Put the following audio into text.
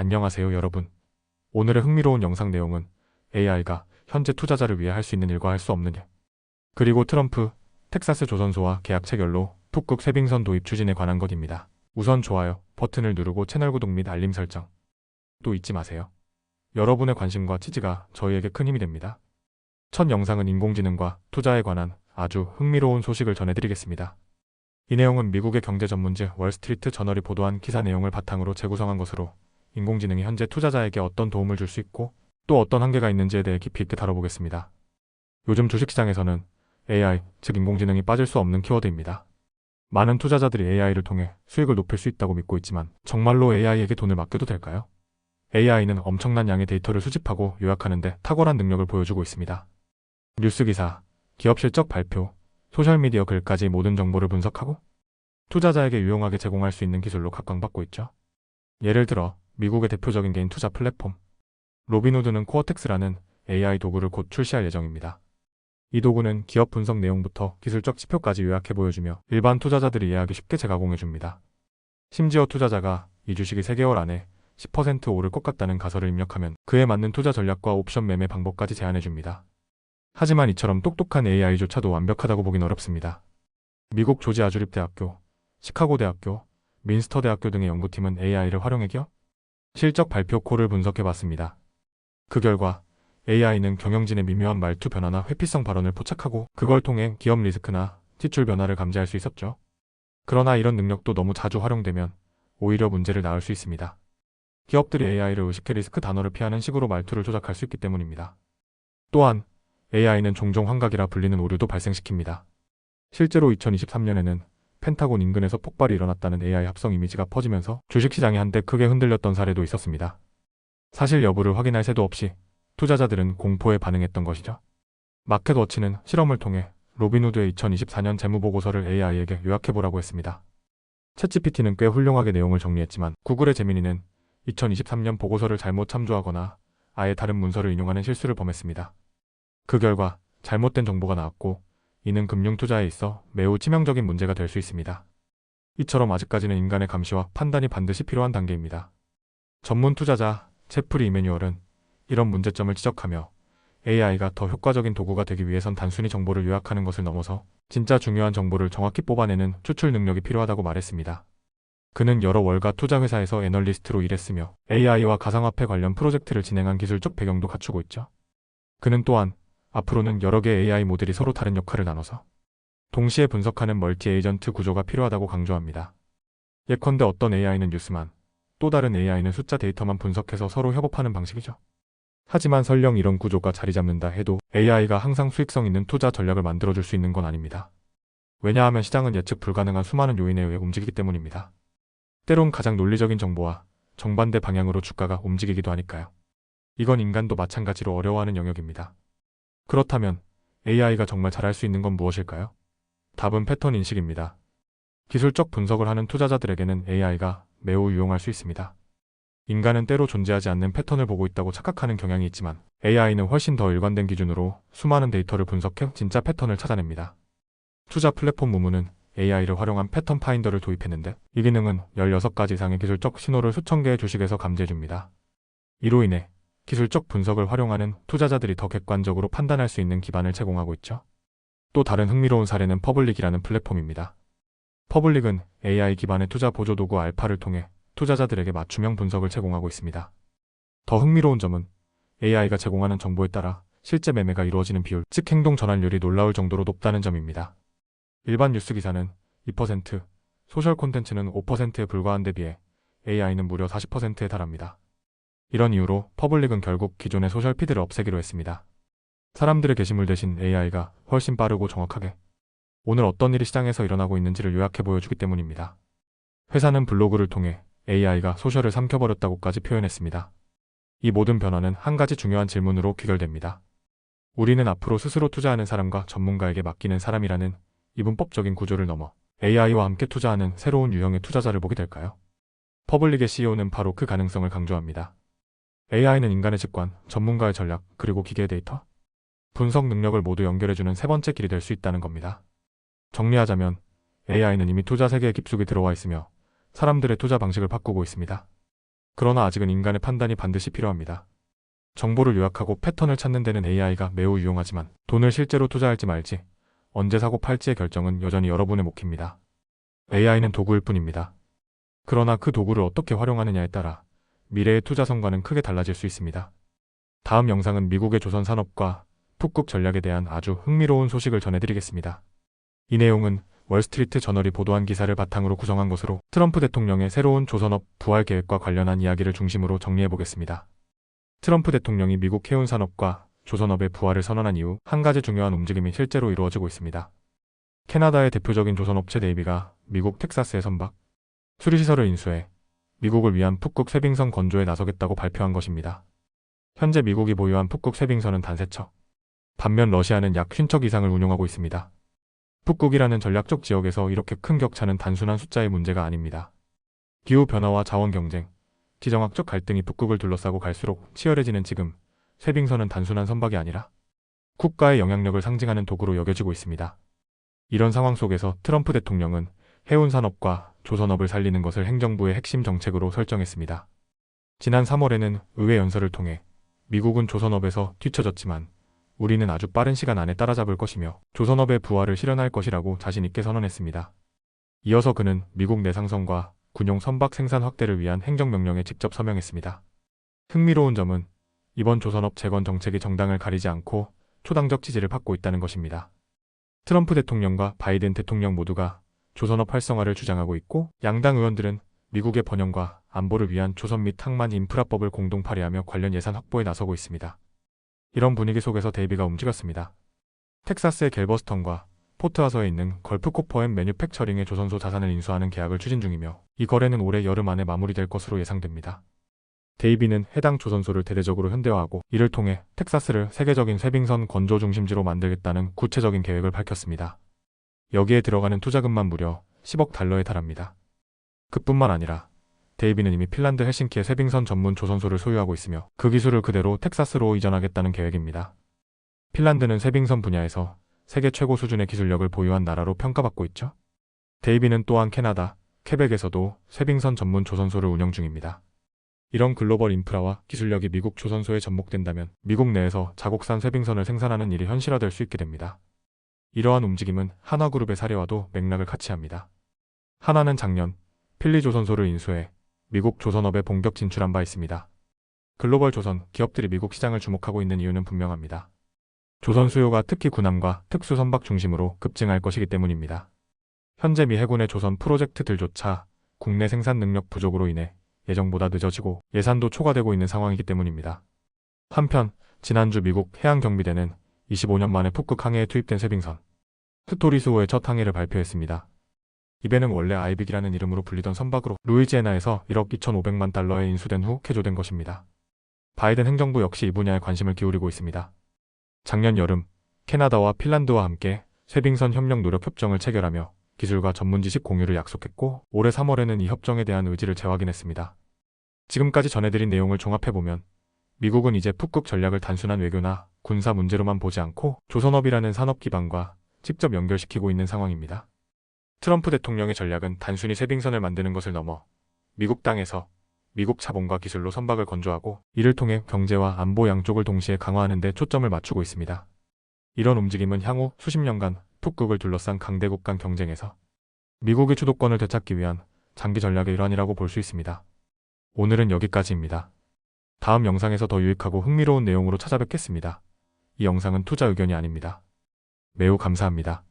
안녕하세요 여러분. 오늘의 흥미로운 영상 내용은 AI가 현재 투자자를 위해 할 수 있는 일과 할 수 없는 일. 그리고 트럼프, 텍사스 조선소와 계약 체결로 북극 세빙선 도입 추진에 관한 것입니다. 우선 좋아요 버튼을 누르고 채널 구독 및 알림 설정. 또 잊지 마세요. 여러분의 관심과 지지가 저희에게 큰 힘이 됩니다. 첫 영상은 인공지능과 투자에 관한 아주 흥미로운 소식을 전해드리겠습니다. 이 내용은 미국의 경제 전문지 월스트리트 저널이 보도한 기사 내용을 바탕으로 재구성한 것으로 인공지능이 현재 투자자에게 어떤 도움을 줄 수 있고 또 어떤 한계가 있는지에 대해 깊이 있게 다뤄보겠습니다. 요즘 주식시장에서는 AI, 즉 인공지능이 빠질 수 없는 키워드입니다. 많은 투자자들이 AI를 통해 수익을 높일 수 있다고 믿고 있지만 정말로 AI에게 돈을 맡겨도 될까요? AI는 엄청난 양의 데이터를 수집하고 요약하는데 탁월한 능력을 보여주고 있습니다. 뉴스 기사, 기업 실적 발표, 소셜미디어 글까지 모든 정보를 분석하고 투자자에게 유용하게 제공할 수 있는 기술로 각광받고 있죠. 예를 들어 미국의 대표적인 개인 투자 플랫폼 로빈후드는 코어텍스라는 AI 도구를 곧 출시할 예정입니다. 이 도구는 기업 분석 내용부터 기술적 지표까지 요약해 보여주며 일반 투자자들이 이해하기 쉽게 재가공해 줍니다. 심지어 투자자가 이 주식이 3개월 안에 10% 오를 것 같다는 가설을 입력하면 그에 맞는 투자 전략과 옵션 매매 방법까지 제안해 줍니다. 하지만 이처럼 똑똑한 AI조차도 완벽하다고 보긴 어렵습니다. 미국 조지아 주립대학교, 시카고 대학교, 민스터 대학교 등의 연구팀은 AI를 활용해 기업 실적 발표 콜을 분석해 봤습니다. 그 결과 AI는 경영진의 미묘한 말투 변화나 회피성 발언을 포착하고 그걸 통해 기업 리스크나 지출 변화를 감지할 수 있었죠. 그러나 이런 능력도 너무 자주 활용되면 오히려 문제를 낳을 수 있습니다. 기업들이 AI를 의식해 리스크 단어를 피하는 식으로 말투를 조작할 수 있기 때문입니다. 또한 AI는 종종 환각이라 불리는 오류도 발생시킵니다. 실제로 2023년에는 펜타곤 인근에서 폭발이 일어났다는 AI 합성 이미지가 퍼지면서 주식시장이 한때 크게 흔들렸던 사례도 있었습니다. 사실 여부를 확인할 새도 없이 투자자들은 공포에 반응했던 것이죠. 마켓워치는 실험을 통해 로빈후드의 2024년 재무보고서를 AI에게 요약해보라고 했습니다. 챗GPT는 꽤 훌륭하게 내용을 정리했지만 구글의 제미니는 2023년 보고서를 잘못 참조하거나 아예 다른 문서를 인용하는 실수를 범했습니다. 그 결과 잘못된 정보가 나왔고 이는 금융 투자에 있어 매우 치명적인 문제가 될 수 있습니다. 이처럼 아직까지는 인간의 감시와 판단이 반드시 필요한 단계입니다. 전문 투자자 제프리 이메뉴얼은 이런 문제점을 지적하며 AI가 더 효과적인 도구가 되기 위해선 단순히 정보를 요약하는 것을 넘어서 진짜 중요한 정보를 정확히 뽑아내는 추출 능력이 필요하다고 말했습니다. 그는 여러 월가 투자 회사에서 애널리스트로 일했으며 AI와 가상화폐 관련 프로젝트를 진행한 기술적 배경도 갖추고 있죠. 그는 또한 앞으로는 여러 개의 AI 모델이 서로 다른 역할을 나눠서 동시에 분석하는 멀티 에이전트 구조가 필요하다고 강조합니다. 예컨대 어떤 AI는 뉴스만, 또 다른 AI는 숫자 데이터만 분석해서 서로 협업하는 방식이죠. 하지만 설령 이런 구조가 자리 잡는다 해도 AI가 항상 수익성 있는 투자 전략을 만들어줄 수 있는 건 아닙니다. 왜냐하면 시장은 예측 불가능한 수많은 요인에 의해 움직이기 때문입니다. 때론 가장 논리적인 정보와 정반대 방향으로 주가가 움직이기도 하니까요. 이건 인간도 마찬가지로 어려워하는 영역입니다. 그렇다면 AI가 정말 잘할 수 있는 건 무엇일까요? 답은 패턴 인식입니다. 기술적 분석을 하는 투자자들에게는 AI가 매우 유용할 수 있습니다. 인간은 때로 존재하지 않는 패턴을 보고 있다고 착각하는 경향이 있지만 AI는 훨씬 더 일관된 기준으로 수많은 데이터를 분석해 진짜 패턴을 찾아냅니다. 투자 플랫폼 무무는 AI를 활용한 패턴 파인더를 도입했는데 이 기능은 16가지 이상의 기술적 신호를 수천 개의 주식에서 감지해줍니다. 이로 인해 기술적 분석을 활용하는 투자자들이 더 객관적으로 판단할 수 있는 기반을 제공하고 있죠. 또 다른 흥미로운 사례는 퍼블릭이라는 플랫폼입니다. 퍼블릭은 AI 기반의 투자 보조 도구 알파를 통해 투자자들에게 맞춤형 분석을 제공하고 있습니다. 더 흥미로운 점은 AI가 제공하는 정보에 따라 실제 매매가 이루어지는 비율, 즉 행동 전환율이 놀라울 정도로 높다는 점입니다. 일반 뉴스 기사는 2%, 소셜 콘텐츠는 5%에 불과한 데 비해 AI는 무려 40%에 달합니다. 이런 이유로 퍼블릭은 결국 기존의 소셜 피드를 없애기로 했습니다. 사람들의 게시물 대신 AI가 훨씬 빠르고 정확하게 오늘 어떤 일이 시장에서 일어나고 있는지를 요약해 보여주기 때문입니다. 회사는 블로그를 통해 AI가 소셜을 삼켜버렸다고까지 표현했습니다. 이 모든 변화는 한 가지 중요한 질문으로 귀결됩니다. 우리는 앞으로 스스로 투자하는 사람과 전문가에게 맡기는 사람이라는 이분법적인 구조를 넘어 AI와 함께 투자하는 새로운 유형의 투자자를 보게 될까요? 퍼블릭의 CEO는 바로 그 가능성을 강조합니다. AI는 인간의 직관, 전문가의 전략, 그리고 기계의 데이터, 분석 능력을 모두 연결해주는 세 번째 길이 될 수 있다는 겁니다. 정리하자면 AI는 이미 투자 세계에 깊숙이 들어와 있으며 사람들의 투자 방식을 바꾸고 있습니다. 그러나 아직은 인간의 판단이 반드시 필요합니다. 정보를 요약하고 패턴을 찾는 데는 AI가 매우 유용하지만 돈을 실제로 투자할지 말지 언제 사고 팔지의 결정은 여전히 여러분의 몫입니다. AI는 도구일 뿐입니다. 그러나 그 도구를 어떻게 활용하느냐에 따라 미래의 투자 성과는 크게 달라질 수 있습니다. 다음 영상은 미국의 조선 산업과 북극 전략에 대한 아주 흥미로운 소식을 전해드리겠습니다. 이 내용은 월스트리트 저널이 보도한 기사를 바탕으로 구성한 것으로 트럼프 대통령의 새로운 조선업 부활 계획과 관련한 이야기를 중심으로 정리해 보겠습니다. 트럼프 대통령이 미국 해운 산업과 조선업의 부활을 선언한 이후 한 가지 중요한 움직임이 실제로 이루어지고 있습니다. 캐나다의 대표적인 조선업체 데이비가 미국 텍사스에 선박, 수리시설을 인수해 미국을 위한 북극 쇠빙선 건조에 나서겠다고 발표한 것입니다. 현재 미국이 보유한 북극 쇠빙선은 단 3척, 반면 러시아는 약 50척 이상을 운용하고 있습니다. 북극이라는 전략적 지역에서 이렇게 큰 격차는 단순한 숫자의 문제가 아닙니다. 기후 변화와 자원 경쟁, 지정학적 갈등이 북극을 둘러싸고 갈수록 치열해지는 지금 쇠빙선은 단순한 선박이 아니라 국가의 영향력을 상징하는 도구로 여겨지고 있습니다. 이런 상황 속에서 트럼프 대통령은 해운 산업과 조선업을 살리는 것을 행정부의 핵심 정책으로 설정했습니다. 지난 3월에는 의회 연설을 통해 미국은 조선업에서 뒤처졌지만 우리는 아주 빠른 시간 안에 따라잡을 것이며 조선업의 부활을 실현할 것이라고 자신있게 선언했습니다. 이어서 그는 미국 내상선과 군용 선박 생산 확대를 위한 행정명령에 직접 서명했습니다. 흥미로운 점은 이번 조선업 재건 정책이 정당을 가리지 않고 초당적 지지를 받고 있다는 것입니다. 트럼프 대통령과 바이든 대통령 모두가 조선업 활성화를 주장하고 있고 양당 의원들은 미국의 번영과 안보를 위한 조선 및 항만 인프라법을 공동 발의하며 관련 예산 확보에 나서고 있습니다. 이런 분위기 속에서 데이비가 움직였습니다. 텍사스의 갤버스턴과 포트하서에 있는 걸프코퍼 앤 매뉴팩처링의 조선소 자산을 인수하는 계약을 추진 중이며 이 거래는 올해 여름 안에 마무리될 것으로 예상됩니다. 데이비는 해당 조선소를 대대적으로 현대화하고 이를 통해 텍사스를 세계적인 쇠빙선 건조 중심지로 만들겠다는 구체적인 계획을 밝혔습니다. 여기에 들어가는 투자금만 무려 10억 달러에 달합니다. 그뿐만 아니라 데이비는 이미 핀란드 헬싱키의 쇠빙선 전문 조선소를 소유하고 있으며 그 기술을 그대로 텍사스로 이전하겠다는 계획입니다. 핀란드는 쇠빙선 분야에서 세계 최고 수준의 기술력을 보유한 나라로 평가받고 있죠. 데이비는 또한 캐나다, 퀘벡에서도 쇠빙선 전문 조선소를 운영 중입니다. 이런 글로벌 인프라와 기술력이 미국 조선소에 접목된다면 미국 내에서 자국산 쇠빙선을 생산하는 일이 현실화될 수 있게 됩니다. 이러한 움직임은 한화그룹의 사례와도 맥락을 같이 합니다. 한화는 작년 필리 조선소를 인수해 미국 조선업에 본격 진출한 바 있습니다. 글로벌 조선 기업들이 미국 시장을 주목하고 있는 이유는 분명합니다. 조선 수요가 특히 군함과 특수 선박 중심으로 급증할 것이기 때문입니다. 현재 미 해군의 조선 프로젝트들조차 국내 생산 능력 부족으로 인해 예정보다 늦어지고 예산도 초과되고 있는 상황이기 때문입니다. 한편 지난주 미국 해양경비대는 25년 만에 북극 항해에 투입된 쇠빙선 스토리스호의 첫 항해를 발표했습니다. 이 배는 원래 아이빅이라는 이름으로 불리던 선박으로 루이지애나에서 1억 2,500만 달러에 인수된 후 개조된 것입니다. 바이든 행정부 역시 이 분야에 관심을 기울이고 있습니다. 작년 여름 캐나다와 핀란드와 함께 쇠빙선 협력 노력 협정을 체결하며 기술과 전문 지식 공유를 약속했고 올해 3월에는 이 협정에 대한 의지를 재확인했습니다. 지금까지 전해드린 내용을 종합해보면 미국은 이제 북극 전략을 단순한 외교나 군사 문제로만 보지 않고 조선업이라는 산업 기반과 직접 연결시키고 있는 상황입니다. 트럼프 대통령의 전략은 단순히 쇠빙선을 만드는 것을 넘어 미국 땅에서 미국 자본과 기술로 선박을 건조하고 이를 통해 경제와 안보 양쪽을 동시에 강화하는 데 초점을 맞추고 있습니다. 이런 움직임은 향후 수십 년간 북극을 둘러싼 강대국 간 경쟁에서 미국의 주도권을 되찾기 위한 장기 전략의 일환이라고 볼 수 있습니다. 오늘은 여기까지입니다. 다음 영상에서 더 유익하고 흥미로운 내용으로 찾아뵙겠습니다. 이 영상은 투자 의견이 아닙니다. 매우 감사합니다.